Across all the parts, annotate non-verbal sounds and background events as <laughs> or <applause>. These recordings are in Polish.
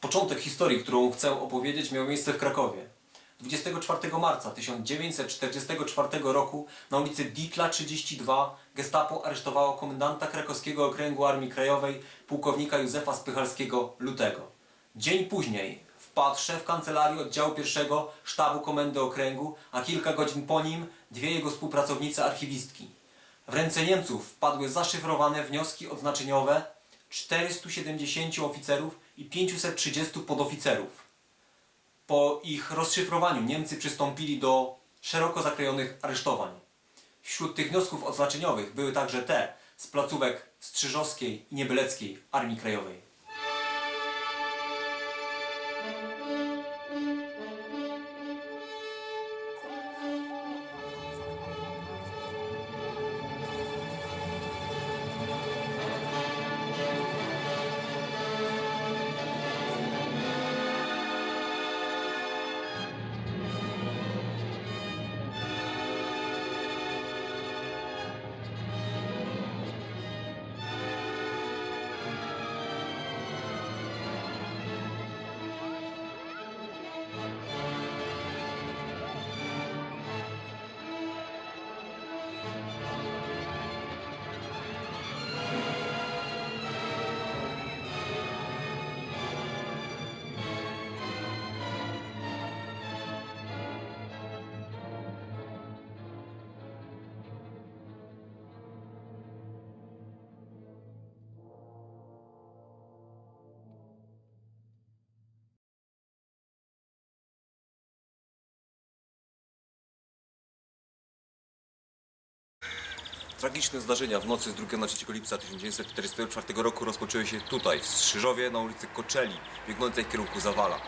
Początek historii, którą chcę opowiedzieć, miał miejsce w Krakowie. 24 marca 1944 roku na ulicy Ditla 32 gestapo aresztowało komendanta krakowskiego okręgu Armii Krajowej pułkownika Józefa Spychalskiego Lutego. Dzień później wpadł szef kancelarii oddziału pierwszego sztabu komendy okręgu, a kilka godzin po nim dwie jego współpracownice archiwistki. W ręce Niemców wpadły zaszyfrowane wnioski odznaczeniowe 470 oficerów i 530 podoficerów. Po ich rozszyfrowaniu Niemcy przystąpili do szeroko zakrojonych aresztowań. Wśród tych wniosków odznaczeniowych były także te z placówek Strzyżowskiej i Niebeleckiej Armii Krajowej. Tragiczne zdarzenia w nocy z 2 na 3 lipca 1944 roku rozpoczęły się tutaj, w Strzyżowie, na ulicy Koczeli, biegnącej w kierunku Zawala.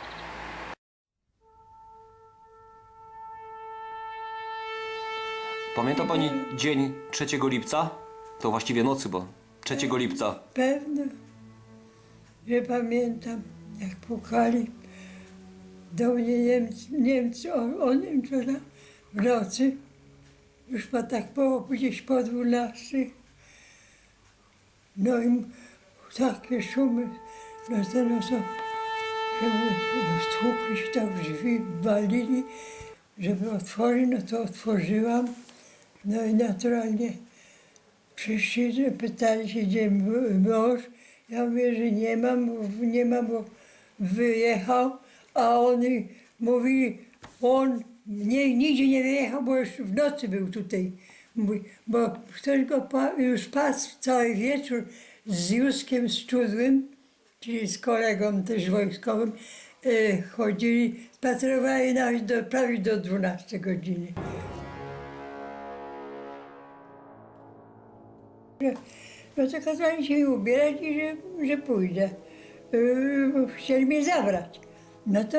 Pamięta Pani dzień 3 lipca? To właściwie nocy, bo 3 lipca. Pewno, że pamiętam, jak pukali do mnie Niemcy, Niemcy o, o Niemczech w nocy. Już po tak po, gdzieś po 12. No i takie szumy, to no to, żeby stłukli się tak drzwi, walili, żeby otworzyć, no to otworzyłam. No i naturalnie Przyszli, pytali się, gdzie mąż. Ja mówię, że nie mam, nie mam, bo wyjechał, a oni mówili, on nie, nigdzie nie wyjechał, bo już w nocy był tutaj. Bo ktoś go już pasł cały wieczór z Józkiem Szczudłym, czyli z kolegą też wojskowym, e, chodzili, spacerowali nawet do, prawie do 12 godziny. No to kazali się ubierać i że, że pójdę. Yy, chcieli mnie zabrać. No to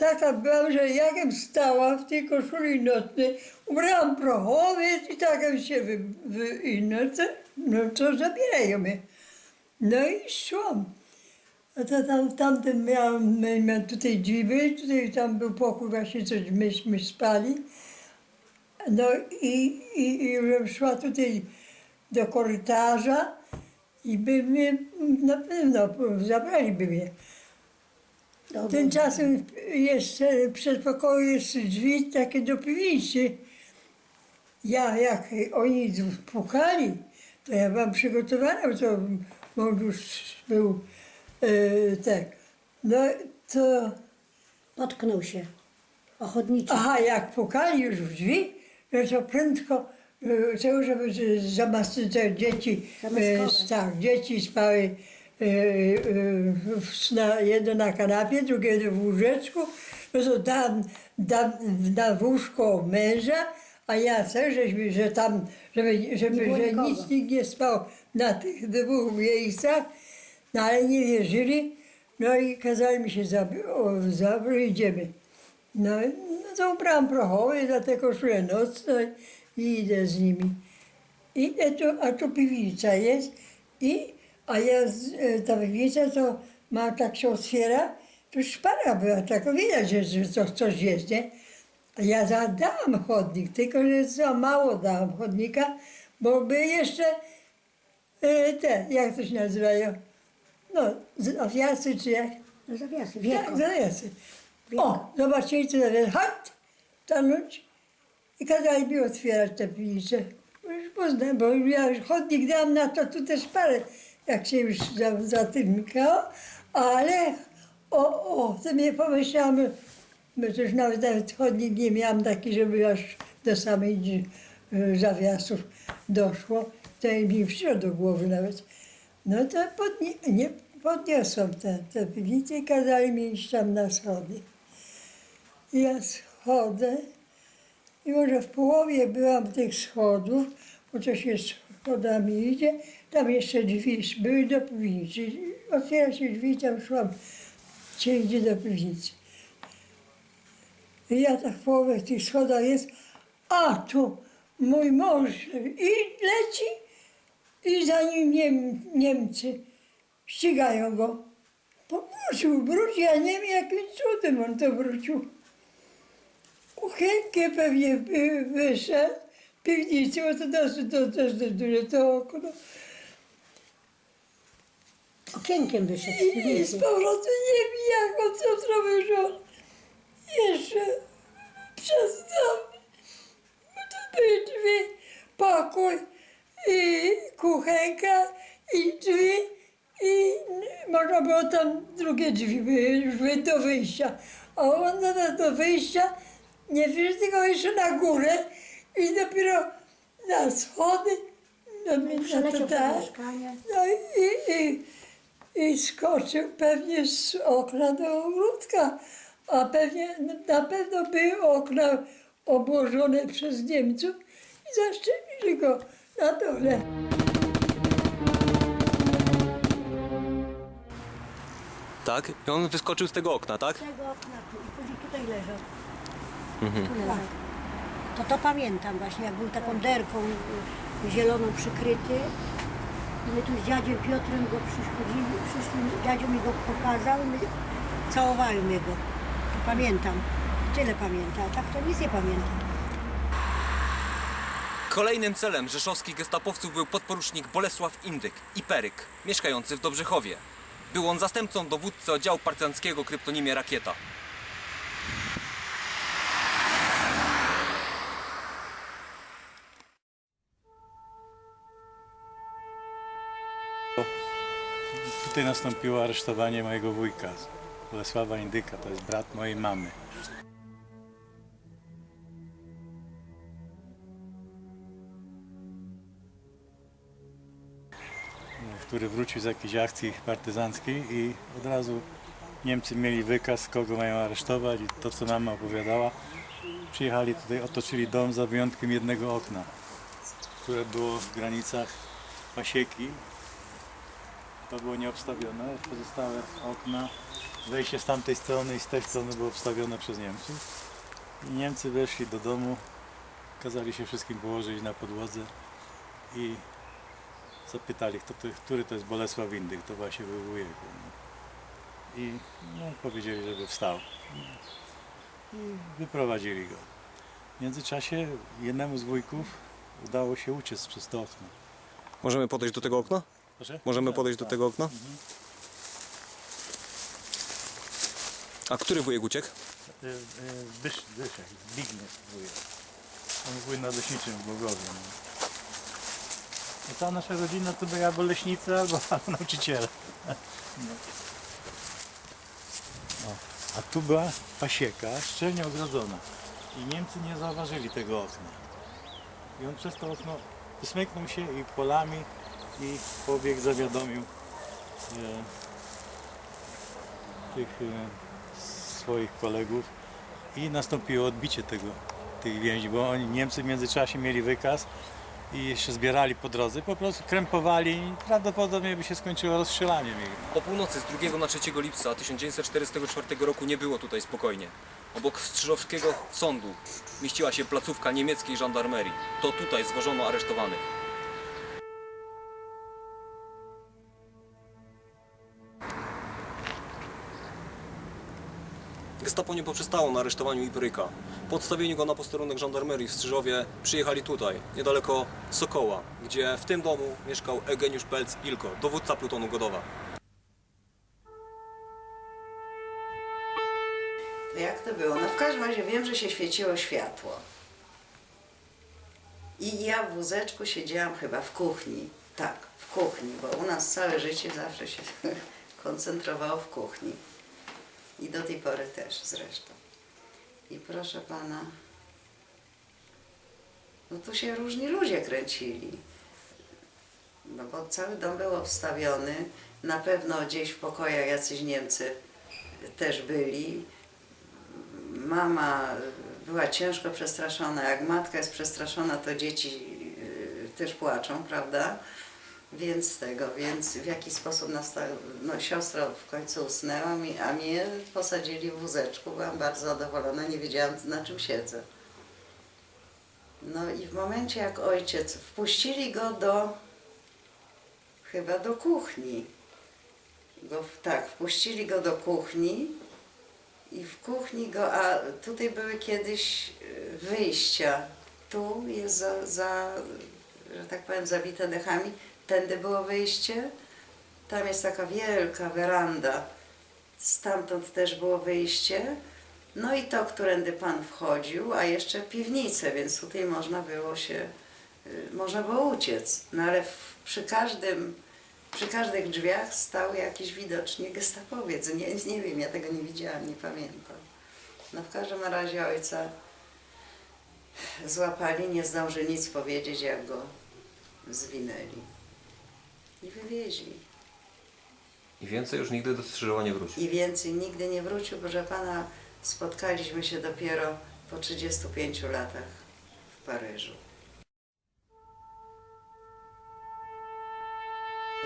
taka byłam, że jakem stała w tej koszuli nocnej, ubrałam prochowiec i takem się wy, wy, i no to, no zabierają mnie. No i szłam. A to tam, w tamtym miałam, miałam tutaj drzwi tutaj tam był pokój właśnie, coś myśmy spali. No i, i, i żebym szła tutaj do korytarza i by mnie na pewno zabraliby mnie. Tymczasem jeszcze przed pokoju jest drzwi takie do piwnicy. Ja, jak oni pukali, to ja byłam przygotowana, to mąż już był e, tak. No to Potknął się. Ochotniczy. Aha, jak pukali już w drzwi, no to prędko e, chciał, żeby zamaskować te dzieci, e, Zamaskować. tak, dzieci spały na, jedno na kanapie, drugie w łóżeczku, no to dam, dam na łóżko męża, a ja chcę, żeśmy, że tam, żeby, żeby Nie było że nikogo. nic nikt nie spał na tych dwóch miejscach, no ale nie wierzyli, no i kazali mi się zabrać, zabrać idziemy. No, no to ubrałam prochowy za tę koszulę nocną i idę z nimi. Idę tu, a tu piwnica jest i, a ja, z- e, to ma, tak się otwiera, tu szpara była, tak widać, że, że to coś jest, nie? A ja zadałam chodnik, tylko że za mało dałam chodnika, bo by jeszcze e, te, jak to się nazywają, no, z- ofiacy czy jak, No zawiasy, Tak, wieko. zawiasy. Wieko. O, zobaczyli co zawiasy. Chodź, stanąć. I kazali mi otwierać te piwnice. Już poznałem, bo ja już chodnik dałam na to, tu też parę, jak się już za. Ale o, o, to mnie pomyślałam, bo też nawet, nawet chodnik nie miałam taki, żeby aż do samej y, zawiasów doszło. To mi przyszło do głowy nawet. No to podnie, nie, podniosłam tę te piwnicę i kazali mi iść tam na schody. Ja schodzę i może w połowie byłam tych schodów, bo to się schodami idzie, tam jeszcze drzwi były do piwnicy. Otwiera się drzwi, tam szłam, się idzie do piwnicy. Ja tak w połowie tych schodach jest, a tu mój mąż i leci i za nim Niem, Niemcy ścigają go. Powrócił, wrócił, ja nie wiem jakim cudem on to wrócił. Uchylkę pewnie wy, wyszedł, piwnicy, bo to dosyć, to też duże to okno. Okienkiem wyszedł I, z powrotem nie wiem jak on co zrobił, że on jeszcze przez dom, to były drzwi, pokój i kuchenka i drzwi. I można było tam drugie drzwi były do wyjścia. A on nawet do wyjścia nie wyszedł, tylko jeszcze na górę. I dopiero na schody, no, na Przeleciał to przez tak. mieszkanie. No i, skoczył pewnie z okna do ogródka, a pewnie na pewno były okna obłożone przez Niemców i zaszczepili go na dole. Tak? I on wyskoczył z tego okna, tak? Z tego okna tu i później tutaj leżał. Tu leżał. To to pamiętam właśnie, jak był taką derką y, zieloną przykryty. My tu z dziadziem Piotrem go przyszkodzili, przyszli, dziadzio mi go pokazał my całowaliśmy go. Pamiętam. Tyle pamiętam, tak to nic nie pamiętam. Kolejnym celem rzeszowskich gestapowców był podporucznik Bolesław Indyk i Peryk, mieszkający w Dobrzechowie. Był on zastępcą dowódcy oddziału partyzanckiego kryptonimie Rakieta. Tutaj nastąpiło aresztowanie mojego wujka, Bolesława Indyka, to jest brat mojej mamy. który wrócił z jakiejś akcji partyzanckiej i od razu Niemcy mieli wykaz, kogo mają aresztować i to, co mama opowiadała. Przyjechali tutaj, otoczyli dom za wyjątkiem jednego okna, które było w granicach pasieki to było nieobstawione, pozostałe okna, wejście z tamtej strony i z tej strony było obstawione przez Niemców. I Niemcy weszli do domu, kazali się wszystkim położyć na podłodze i zapytali, kto to, który to jest Bolesław Indyk, to właśnie był wujek. No. I no, powiedzieli, żeby wstał. I wyprowadzili go. W międzyczasie jednemu z wujków udało się uciec przez to okno. Możemy podejść do tego okna? Proszę? Możemy Tak, podejść do tak. tego okna? A który wujek uciekł? Y, y, Zbigniew wujek. On wuj na leśniczym w Głogowie. No. I ta nasza rodzina to była albo leśnica, <laughs> albo, nauczyciele. No. O, a tu była pasieka, szczelnie ogrodzona. I Niemcy nie zauważyli tego okna. I on przez to okno wysmyknął się i polami i pobieg zawiadomił tych e, swoich kolegów i nastąpiło odbicie tego, tych więźniów, bo oni, Niemcy w międzyczasie mieli wykaz i jeszcze zbierali po drodze, po prostu krępowali i prawdopodobnie by się skończyło rozstrzelaniem ich. Po północy z 2 na 3 lipca 1944 roku nie było tutaj spokojnie. Obok Strzyżowskiego sądu mieściła się placówka niemieckiej żandarmerii. To tutaj zwożono aresztowanych. Gestapo nie poprzestało na aresztowaniu Iperyka. Po odstawieniu go na posterunek żandarmerii w Strzyżowie przyjechali tutaj, niedaleko Sokoła, gdzie w tym domu mieszkał Eugeniusz Pelc-Ilko, dowódca plutonu Godowa. jak to było? No w każdym razie wiem, że się świeciło światło. I ja w wózeczku siedziałam chyba w kuchni. Tak, w kuchni, bo u nas całe życie zawsze się <laughs> koncentrowało w kuchni. I do tej pory też zresztą. I proszę pana, no tu się różni ludzie kręcili. No bo cały dom był obstawiony. Na pewno gdzieś w pokojach jacyś Niemcy też byli. Mama była ciężko przestraszona. Jak matka jest przestraszona, to dzieci y, też płaczą, prawda? Więc tego, więc w jaki sposób nastał, no siostra w końcu usnęła, mi, a mnie posadzili w wózeczku. Byłam bardzo zadowolona, nie wiedziałam na czym siedzę. No i w momencie jak ojciec, wpuścili go do, chyba do kuchni. Go, tak, wpuścili go do kuchni i w kuchni go, a tutaj były kiedyś y, wyjścia. Tu jest za, za że tak powiem, zabite dechami. Tędy było wyjście. Tam jest taka wielka weranda. Stamtąd też było wyjście. No i to, którędy Pan wchodził, a jeszcze piwnice, więc tutaj można było się, y, można było uciec. No ale w, przy każdym, przy każdych drzwiach stał jakiś widocznie gestapowiec. Nie, nie wiem, ja tego nie widziałam, nie pamiętam. No w każdym razie ojca złapali, nie zdąży nic powiedzieć, jak go zwinęli. I wywieźli. I więcej już nigdy do Strzyżowa nie wrócił. I więcej nigdy nie wrócił, proszę pana, spotkaliśmy się dopiero po 35 latach w Paryżu.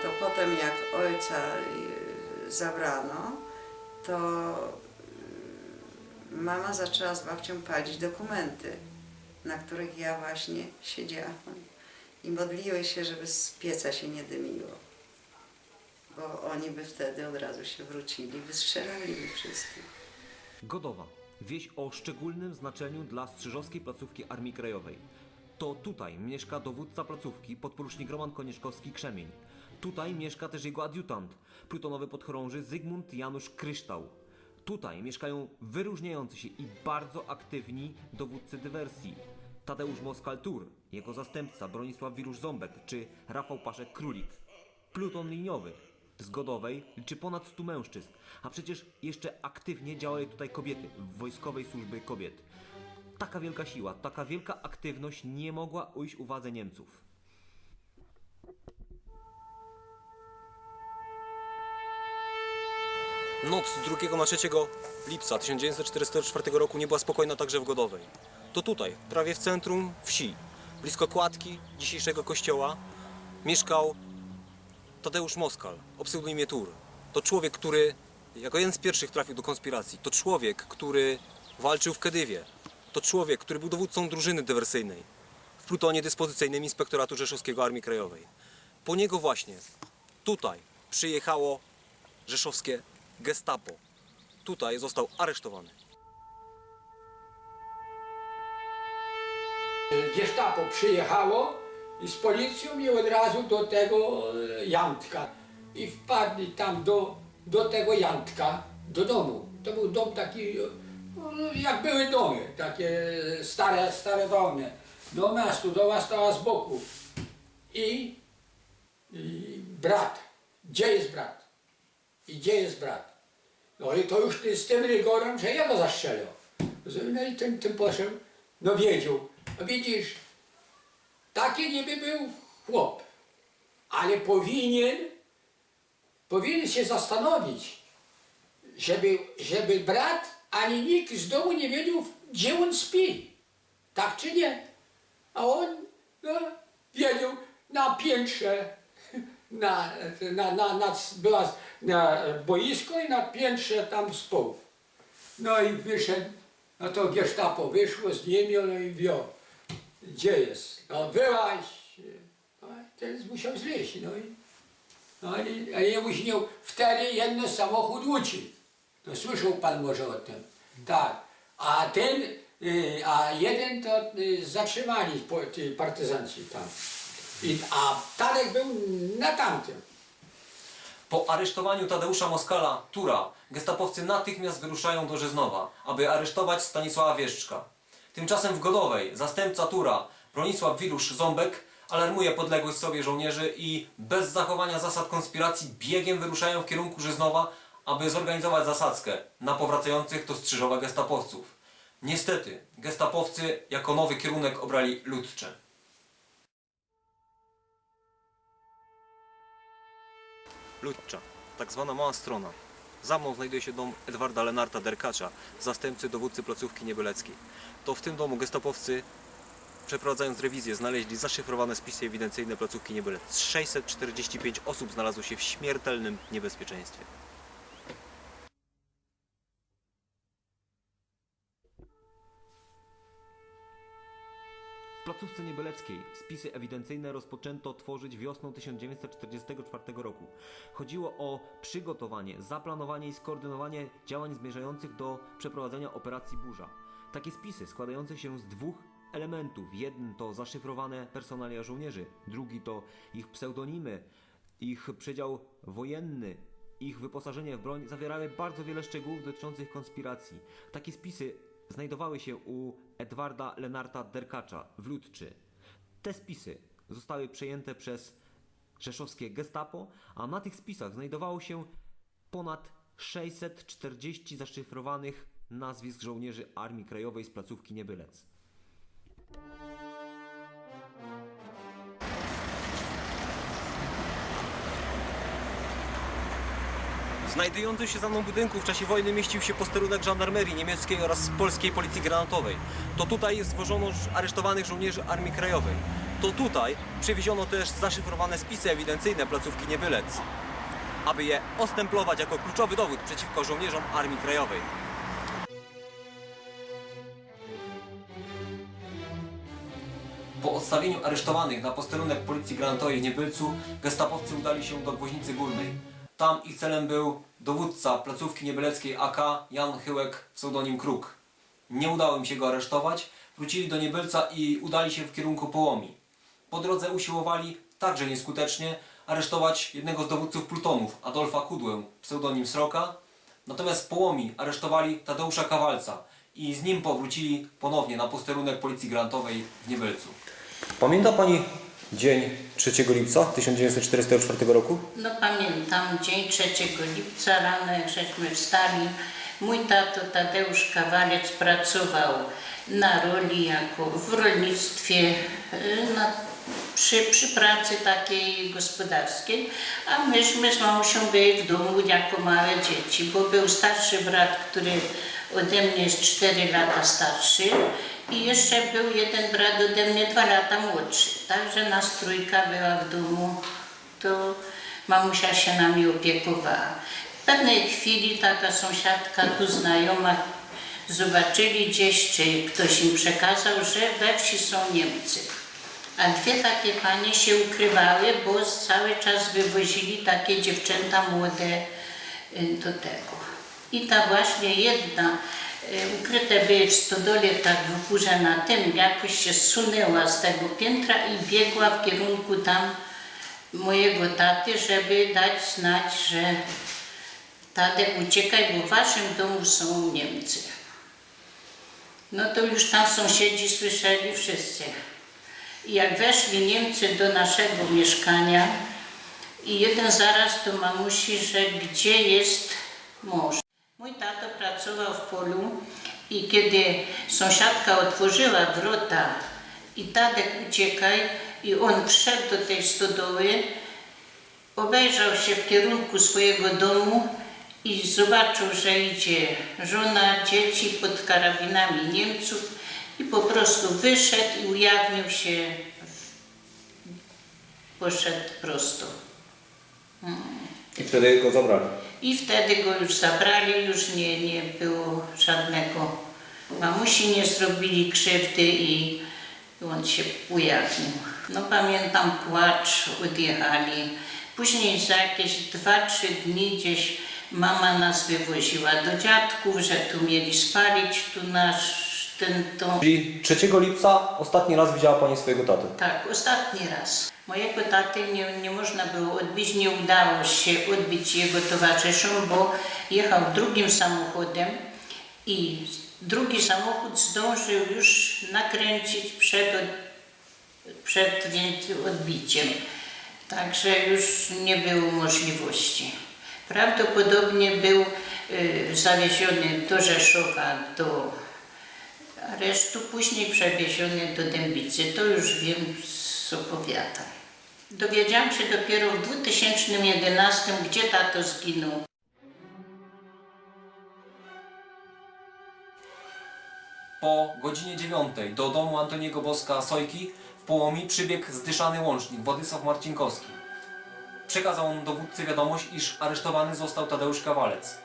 To potem jak ojca y, zabrano, to y, mama zaczęła z babcią palić dokumenty, na których ja właśnie siedziałam. I modliły się, żeby z pieca się nie dymiło bo oni by wtedy od razu się wrócili, wystrzelali wszystkich. Godowa. Wieś o szczególnym znaczeniu dla Strzyżowskiej placówki Armii Krajowej. To tutaj mieszka dowódca placówki, podporucznik Roman Konieczkowski-Krzemień. Tutaj mieszka też jego adiutant, plutonowy podchorąży Zygmunt Janusz Kryształ. Tutaj mieszkają wyróżniający się i bardzo aktywni dowódcy dywersji. Tadeusz Moskal-Tur, jego zastępca Bronisław Wirusz-Ząbek czy Rafał Paszek-Królik. Pluton liniowy z Godowej liczy ponad 100 mężczyzn, a przecież jeszcze aktywnie działają tutaj kobiety w Wojskowej Służbie Kobiet. Taka wielka siła, taka wielka aktywność nie mogła ujść uwadze Niemców. Noc z 2 na 3 lipca 1944 roku nie była spokojna także w Godowej. To tutaj, prawie w centrum wsi, blisko kładki dzisiejszego kościoła, mieszkał Tadeusz Moskal, o pseudonimie Tur. To człowiek, który jako jeden z pierwszych trafił do konspiracji. To człowiek, który walczył w Kedywie. To człowiek, który był dowódcą drużyny dywersyjnej w plutonie dyspozycyjnym Inspektoratu Rzeszowskiego Armii Krajowej. Po niego właśnie tutaj przyjechało rzeszowskie gestapo. Tutaj został aresztowany. Gestapo przyjechało z policją i od razu do tego e, Jantka. I wpadli tam do, do tego Jantka, do domu. To był dom taki, e, no, jak były domy, takie stare, stare domy. Domy, a stodoła stała z boku. I, I brat, gdzie jest brat? I gdzie jest brat? No i to już z tym rygorem, że ja go zastrzelał. No i ten, ten poseł, no wiedział. Widzisz, taki niby był chłop, ale powinien, powinien się zastanowić, żeby, żeby brat ani nikt z domu nie wiedział, gdzie on śpi. Tak czy nie? A on no, wiedział na piętrze, na, na, na, na, była na boisko i na piętrze tam spał. No i wyszedł, no to gestapo wyszło z nimi, no i wio. Gdzie jest? No wyłaź. No, ten musiał zleźć, no i, no i a jemu się nie, wtedy jeden samochód uciekł. To słyszał pan może o tym. Tak. A ten, y, a jeden to y, zatrzymali ci partyzanci tam. I, a Tadek był na tamtym. Po aresztowaniu Tadeusza Moskala, Tura, gestapowcy natychmiast wyruszają do Rzeznowa, aby aresztować Stanisława Wieszczka. Tymczasem w Godowej zastępca Tura, Bronisław Wilusz-Ząbek, alarmuje podległość sobie żołnierzy i bez zachowania zasad konspiracji biegiem wyruszają w kierunku Rzeznowa, aby zorganizować zasadzkę na powracających do Strzyżowa gestapowców. Niestety, gestapowcy jako nowy kierunek obrali Ludcze. Ludcza, tak zwana mała strona. Za mną znajduje się dom Edwarda Lenarta Derkacza, zastępcy dowódcy placówki niebeleckiej. To w tym domu gestapowcy, przeprowadzając rewizję, znaleźli zaszyfrowane spisy ewidencyjne placówki Niebelec. 645 osób znalazło się w śmiertelnym niebezpieczeństwie. Placówce niebeleckiej spisy ewidencyjne rozpoczęto tworzyć wiosną 1944 roku. Chodziło o przygotowanie, zaplanowanie i skoordynowanie działań zmierzających do przeprowadzenia operacji Burza. Takie spisy składające się z dwóch elementów. Jeden to zaszyfrowane personalia żołnierzy, drugi to ich pseudonimy, ich przedział wojenny, ich wyposażenie w broń zawierały bardzo wiele szczegółów dotyczących konspiracji. Takie spisy znajdowały się u Edwarda Lenarta Derkacza w Ludczy. Te spisy zostały przejęte przez rzeszowskie gestapo, a na tych spisach znajdowało się ponad 640 zaszyfrowanych nazwisk żołnierzy Armii Krajowej z placówki Niebylec. Znajdującym się za mną budynku w czasie wojny mieścił się posterunek żandarmerii niemieckiej oraz polskiej policji granatowej. To tutaj zwożono aresztowanych żołnierzy Armii Krajowej. To tutaj przywieziono też zaszyfrowane spisy ewidencyjne placówki Niebylec, aby je ostemplować jako kluczowy dowód przeciwko żołnierzom Armii Krajowej. Po odstawieniu aresztowanych na posterunek policji granatowej w Niebylcu, gestapowcy udali się do Gwoźnicy Górnej. Tam ich celem był dowódca placówki niebeleckiej AK Jan Chyłek, pseudonim Kruk. Nie udało im się go aresztować, wrócili do Niebylca i udali się w kierunku Połomi. Po drodze usiłowali, także nieskutecznie, aresztować jednego z dowódców plutonów, Adolfa Kudłę, pseudonim Sroka. Natomiast w Połomi aresztowali Tadeusza Kawalca i z nim powrócili ponownie na posterunek policji granatowej w Niebylcu. Pamięta Pani dzień 3 lipca 1944 roku? No pamiętam dzień 3 lipca rano, jak żeśmy wstali. Mój tato Tadeusz Kawalec pracował na roli jako w rolnictwie, y, na, przy, przy pracy takiej gospodarskiej, a myśmy z mamusią byli w domu jako małe dzieci, bo był starszy brat, który ode mnie jest 4 lata starszy i jeszcze był jeden brat ode mnie 2 lata młodszy. Także nas trójka była w domu to mamusia się nami opiekowała. W pewnej chwili taka sąsiadka, tu znajoma, zobaczyli gdzieś, czy ktoś im przekazał, że we wsi są Niemcy. A dwie takie panie się ukrywały, bo cały czas wywozili takie dziewczęta młode y, do tego. I ta właśnie jedna, ukryte były w stodole tak w górze na tym, jakoś się zsunęła z tego piętra i biegła w kierunku tam mojego taty, żeby dać znać, że Tadek uciekaj, bo w waszym domu są Niemcy. No to już tam sąsiedzi słyszeli wszyscy. I jak weszli Niemcy do naszego mieszkania i jeden zaraz do mamusi, że gdzie jest mąż. Mój tato pracował w polu i kiedy sąsiadka otworzyła wrota i Tadek uciekaj i on wszedł do tej stodoły, obejrzał się w kierunku swojego domu i zobaczył, że idzie żona, dzieci pod karabinami Niemców i po prostu wyszedł i ujawnił się, poszedł prosto. I wtedy go zabrali. I wtedy go już zabrali, już nie, nie było żadnego, mamusi nie zrobili krzywdy i on się ujawnił. No pamiętam płacz, odjechali. Później za jakieś 2-3 dni gdzieś mama nas wywoziła do dziadków, że tu mieli spalić tu nasz ten to. Czyli 3 lipca ostatni raz widziała Pani swojego tatę. Tak, ostatni raz. Mojego taty nie, nie można było odbić, nie udało się odbić jego towarzyszom, bo jechał drugim samochodem i drugi samochód zdążył już nakręcić przed, przed odbiciem. Także już nie było możliwości. Prawdopodobnie był y, zawieziony do Rzeszowa, do aresztu, później przewieziony do Dębicy. To już wiem z opowiadań. Dowiedziałam się dopiero w 2011, gdzie tato zginął. Po godzinie 9 do domu Antoniego Boska Sojki w Połomi przybiegł zdyszany łącznik Władysław Marcinkowski. Przekazał on dowódcy wiadomość, iż aresztowany został Tadeusz Kawalec.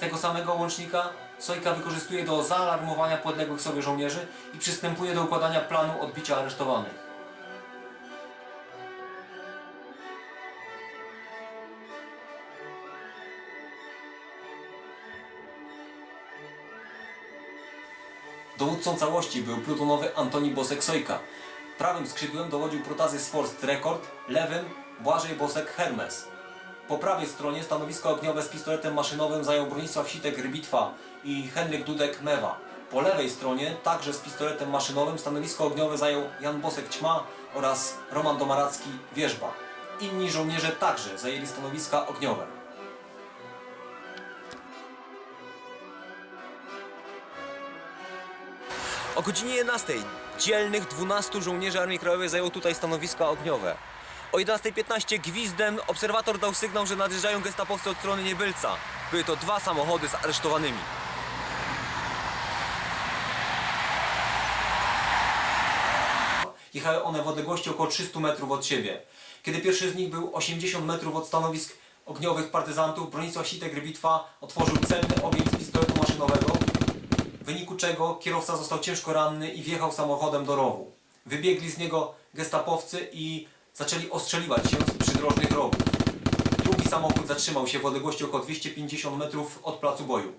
Tego samego łącznika Sojka wykorzystuje do zaalarmowania podległych sobie żołnierzy i przystępuje do układania planu odbicia aresztowanych. Dowódcą całości był plutonowy Antoni Bosek-Sojka. Prawym skrzydłem dowodził protazy Sforst Rekord, lewym Błażej Bosek Hermes. Po prawej stronie stanowisko ogniowe z pistoletem maszynowym zajął Bronisław Sitek Rybitwa i Henryk Dudek Mewa. Po lewej stronie, także z pistoletem maszynowym, stanowisko ogniowe zajął Jan Bosek Ćma oraz Roman Domaracki Wierzba. Inni żołnierze także zajęli stanowiska ogniowe. O godzinie 11 dzielnych 12 żołnierzy Armii Krajowej zajęło tutaj stanowiska ogniowe. O 11.15 gwizdem obserwator dał sygnał, że nadjeżdżają gestapowcy od strony Niebylca. Były to dwa samochody z aresztowanymi. Jechały one w odległości około 300 metrów od siebie. Kiedy pierwszy z nich był 80 metrów od stanowisk ogniowych partyzantów, Bronisław Sitek Rybitwa otworzył celny ogień z pistoletu maszynowego, w wyniku czego kierowca został ciężko ranny i wjechał samochodem do rowu. Wybiegli z niego gestapowcy i zaczęli ostrzeliwać się z przydrożnych rowów. Drugi samochód zatrzymał się w odległości około 250 metrów od placu boju.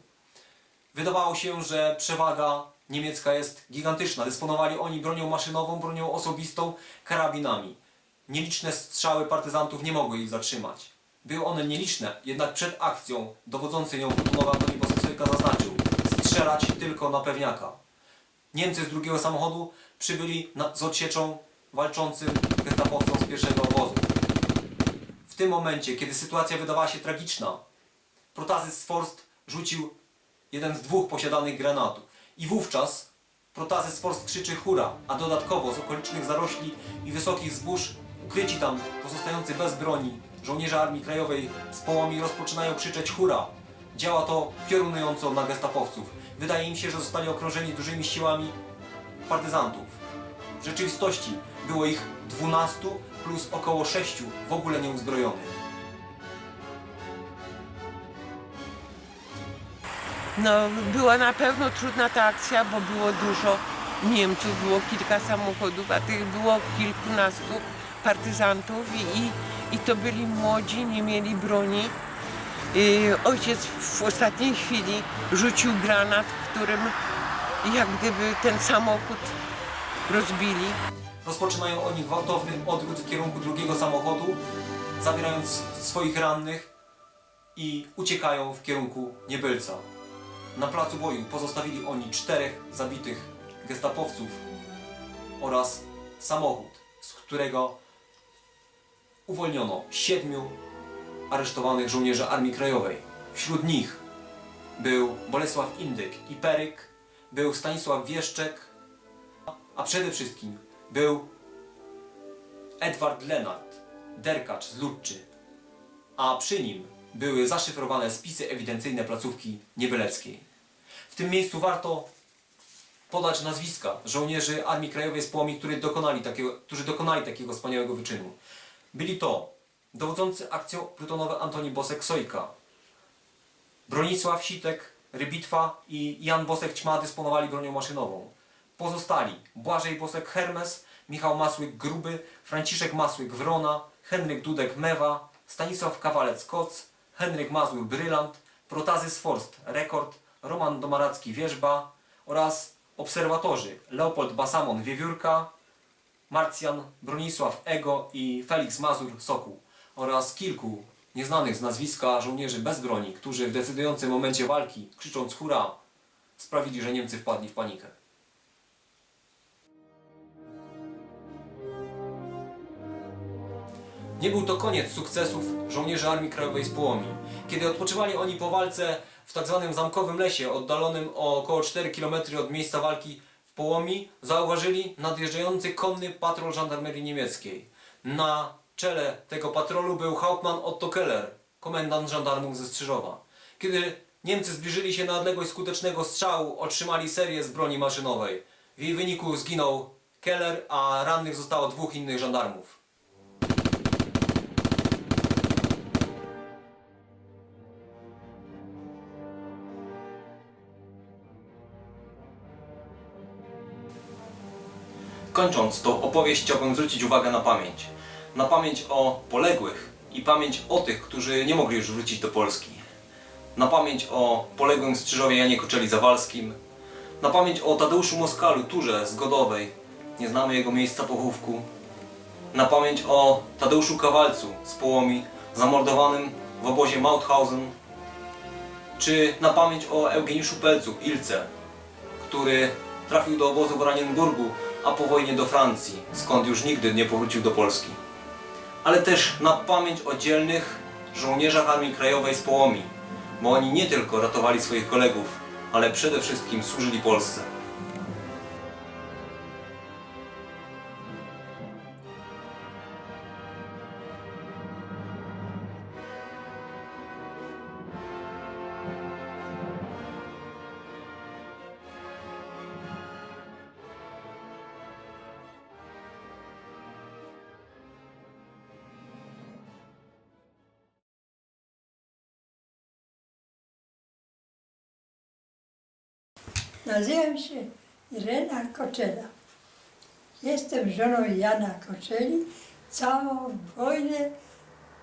Wydawało się, że przewaga niemiecka jest gigantyczna. Dysponowali oni bronią maszynową, bronią osobistą, karabinami. Nieliczne strzały partyzantów nie mogły ich zatrzymać. Były one nieliczne, jednak przed akcją dowodzący nią plutonowy Antoni Bosek-Sojka zaznaczył strzelać tylko na pewniaka. Niemcy z drugiego samochodu przybyli na, z odsieczą walczącym pierwszego obozu. W tym momencie, kiedy sytuacja wydawała się tragiczna, protazy Sforst rzucił jeden z dwóch posiadanych granatów. I wówczas protazy Sforst krzyczy hura, a dodatkowo z okolicznych zarośli i wysokich zbóż, ukryci tam, pozostający bez broni, żołnierze Armii Krajowej z połami rozpoczynają krzyczeć hura. Działa to piorunująco na gestapowców. Wydaje im się, że zostali okrążeni dużymi siłami partyzantów. W rzeczywistości było ich 12 plus około 6 w ogóle nieuzbrojonych. No, była na pewno trudna ta akcja, bo było dużo Niemców, było kilka samochodów, a tych było kilkunastu partyzantów i, i, i to byli młodzi, nie mieli broni. Yy, ojciec w ostatniej chwili rzucił granat, którym jak gdyby ten samochód rozbili. Rozpoczynają oni gwałtowny odwrót w kierunku drugiego samochodu, zabierając swoich rannych i uciekają w kierunku Niebylca. Na placu boju pozostawili oni czterech zabitych gestapowców oraz samochód, z którego uwolniono siedmiu aresztowanych żołnierzy Armii Krajowej. Wśród nich był Bolesław Indyk i Peryk, był Stanisław Wieszczek, a przede wszystkim był Edward Lenart, derkacz z Ludczy, a przy nim były zaszyfrowane spisy ewidencyjne placówki niebeleckiej. W tym miejscu warto podać nazwiska żołnierzy Armii Krajowej z Połomi, którzy dokonali takiego, którzy dokonali takiego wspaniałego wyczynu. Byli to dowodzący akcją plutonowy Antoni Bosek-Sojka, Bronisław Sitek, Rybitwa i Jan Bosek-Ćma dysponowali bronią maszynową. Pozostali Błażej Bosek-Hermes, Michał Masłyk-Gruby, Franciszek Masłyk-Wrona, Henryk Dudek-Mewa, Stanisław Kawalec-Koc, Henryk Mazur-Brylant, Protazy Sforst Rekord, Roman Domaracki-Wierzba oraz obserwatorzy Leopold Basamon Wiewiórka, Marcjan Bronisław Ego i Felix Mazur Sokół oraz kilku nieznanych z nazwiska żołnierzy bez broni, którzy w decydującym momencie walki, krzycząc hurra, sprawili, że Niemcy wpadli w panikę. Nie był to koniec sukcesów żołnierzy Armii Krajowej z Połomi. Kiedy odpoczywali oni po walce w tzw. zamkowym lesie, oddalonym o około 4 km od miejsca walki w Połomi, zauważyli nadjeżdżający konny patrol żandarmerii niemieckiej. Na czele tego patrolu był Hauptmann Otto Keller, komendant żandarmów ze Strzyżowa. Kiedy Niemcy zbliżyli się na odległość skutecznego strzału, otrzymali serię z broni maszynowej. W jej wyniku zginął Keller, a rannych zostało dwóch innych żandarmów. Kończąc tą opowieść chciałbym zwrócić uwagę na pamięć. Na pamięć o poległych i pamięć o tych, którzy nie mogli już wrócić do Polski. Na pamięć o poległym Strzyżowie Janie Koczeli-Zawalskim. Na pamięć o Tadeuszu Moskalu, Turze z Godowej. Nie znamy jego miejsca pochówku. Na pamięć o Tadeuszu Kawalcu z Połomi, zamordowanym w obozie Mauthausen. Czy na pamięć o Eugeniuszu Pelcu, Ilce, który trafił do obozu w Oranienburgu, a po wojnie do Francji, skąd już nigdy nie powrócił do Polski. Ale też na pamięć o dzielnych żołnierzach Armii Krajowej z Połomi, bo oni nie tylko ratowali swoich kolegów, ale przede wszystkim służyli Polsce. Nazywam się Irena Koczela. Jestem żoną Jana Koczeli. Całą wojnę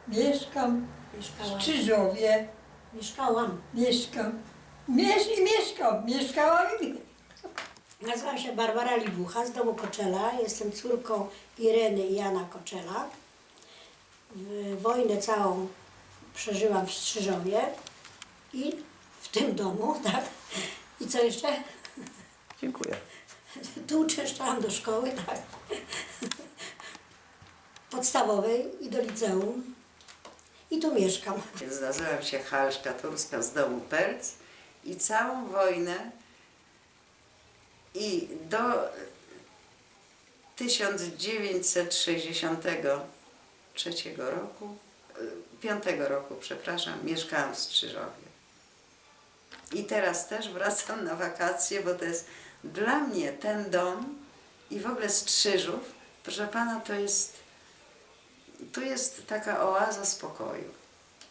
mieszkam w Mieszkałam. Czyżowie. Mieszkałam. Mieszkam. Miesz i mieszkam. Mieszkałam i Nazywam się Barbara Libucha z domu Koczela. Jestem córką Ireny i Jana Koczela. W- Wojnę całą przeżyłam w Strzyżowie i w tym domu, <laughs> tak? I co jeszcze? Dziękuję. Tu uczęszczałam do szkoły, tak? Podstawowej i do liceum. I tu mieszkam. Więc nazywam się Halszka Turska z domu Perc i całą wojnę i do 1963 roku, 5 roku, przepraszam, mieszkałam w Strzyżowie. I teraz też wracam na wakacje, bo to jest dla mnie ten dom i w ogóle Strzyżów, proszę Pana, to jest, tu jest taka oaza spokoju.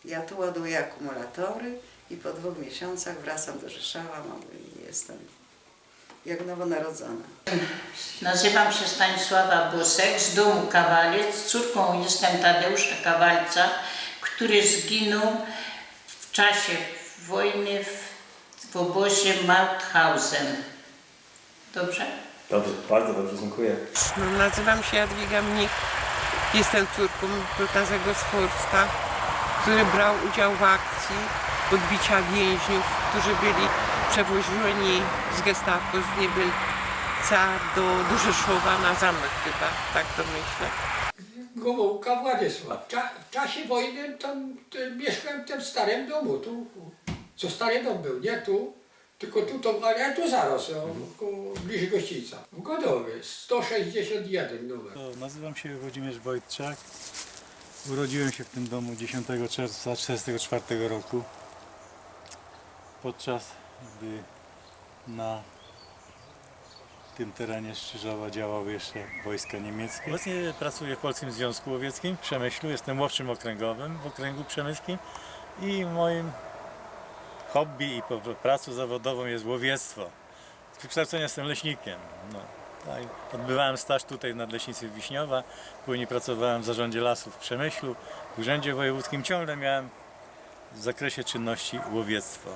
Ja tu ładuję akumulatory i po dwóch miesiącach wracam do Rzeszowa i jestem jak nowonarodzona. Nazywam się Stanisława Busek z domu Kawalec. Córką jestem Tadeusza Kawalca, który zginął w czasie wojny w, w obozie Mauthausen. Dobrze? Dobrze, bardzo dobrze, dziękuję. No, nazywam się Jadwiga Mnich. Jestem córką Protazego Sforsta, który brał udział w akcji odbicia więźniów, którzy byli przewożeni z gestapo z Niebelca do, do Rzeszowa na zamek chyba, tak to myślę. Gomułka Władysław. W, cza, w czasie wojny tam te, mieszkałem w tym starym domu, tu, co stary dom był, nie tu, tylko tu to, ale tu zaraz, o, koło- bliżej gościńca. W Godowie, 161 numer. To nazywam się Włodzimierz Wojtczak. Urodziłem się w tym domu 10 czerwca 1944 roku. Podczas gdy na tym terenie Szczyżowa działały jeszcze wojska niemieckie. Obecnie pracuję w Polskim Związku Łowieckim w Przemyślu. Jestem łowczym okręgowym w okręgu przemyskim i moim hobby i pracą zawodową jest łowiectwo. Z wykształcenia jestem leśnikiem. No, tak. Odbywałem staż tutaj w Nadleśnictwie Wiśniowa, później pracowałem w Zarządzie Lasów w Przemyślu, w Urzędzie Wojewódzkim ciągle miałem w zakresie czynności łowiectwo.